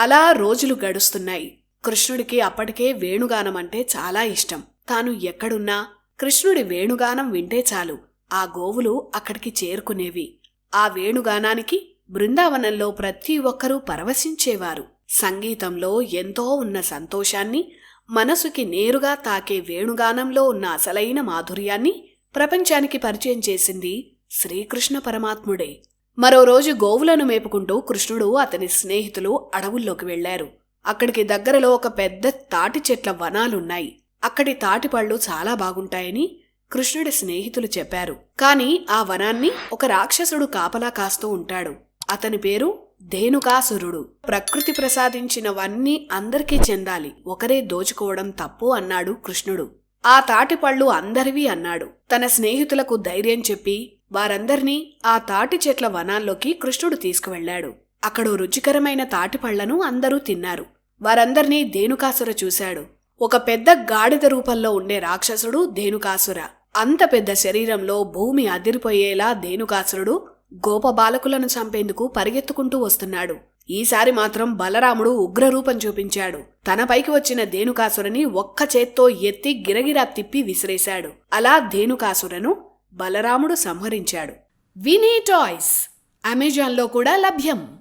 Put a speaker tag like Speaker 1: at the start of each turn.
Speaker 1: అలా రోజులు గడుస్తున్నాయి. కృష్ణుడికి అప్పటికే వేణుగానం అంటే చాలా ఇష్టం. తాను ఎక్కడున్నా కృష్ణుడి వేణుగానం వింటే చాలు. ఆ గోవులు అక్కడికి చేరుకునేవి. ఆ వేణుగానానికి బృందావనంలో ప్రతి ఒక్కరూ పరవశించేవారు. సంగీతంలో ఎంతో ఉన్న సంతోషాన్ని మనసుకి నేరుగా తాకే వేణుగానంలో ఉన్న అసలైన మాధుర్యాన్ని ప్రపంచానికి పరిచయం చేసింది శ్రీకృష్ణ పరమాత్ముడే. మరో రోజు గోవులను మేపుకుంటూ కృష్ణుడు అతని స్నేహితులు అడవుల్లోకి వెళ్ళారు అక్కడికి దగ్గరలో ఒక పెద్ద తాటి చెట్ల వనాలున్నాయి. అక్కడి తాటిపళ్ళు చాలా బాగుంటాయని కృష్ణుడి స్నేహితులు చెప్పారు. కాని ఆ వనాన్ని ఒక రాక్షసుడు కాపలా కాస్తూ ఉంటాడు. అతని పేరు ధేనుకాసురుడు. ప్రకృతి ప్రసాదించినవన్నీ అందరికీ చెందాలి. ఒకరే దోచుకోవడం తప్పు అన్నాడు కృష్ణుడు. ఆ తాటిపళ్ళు అందరివి అన్నాడు. తన స్నేహితులకు ధైర్యం చెప్పి వారందర్నీ ఆ తాటి చెట్ల వనాల్లోకి కృష్ణుడు తీసుకువెళ్ళాడు అక్కడో రుచికరమైన తాటిపళ్ళను అందరూ తిన్నారు. వారందర్నీ దేనుకాసుర చూశాడు. ఒక పెద్ద గాడిద రూపంలో ఉండే రాక్షసుడు దేనుకాసుర అంత పెద్ద శరీరంలో భూమి అదిరిపోయేలా దేనుకాసురుడు గోపబాలకులను చంపేందుకు పరిగెత్తుకుంటూ వస్తున్నాడు. ఈసారి మాత్రం బలరాముడు ఉగ్రరూపం చూపించాడు. తనపైకి వచ్చిన దేనుకాసురని ఒక్క చేత్తో ఎత్తి గిరగిరా తిప్పి విసిరేశాడు. అలా దేనుకాసురను బలరాముడు సంహరించాడు. వినీ టాయ్స్ అమెజాన్లో కూడా లభ్యం.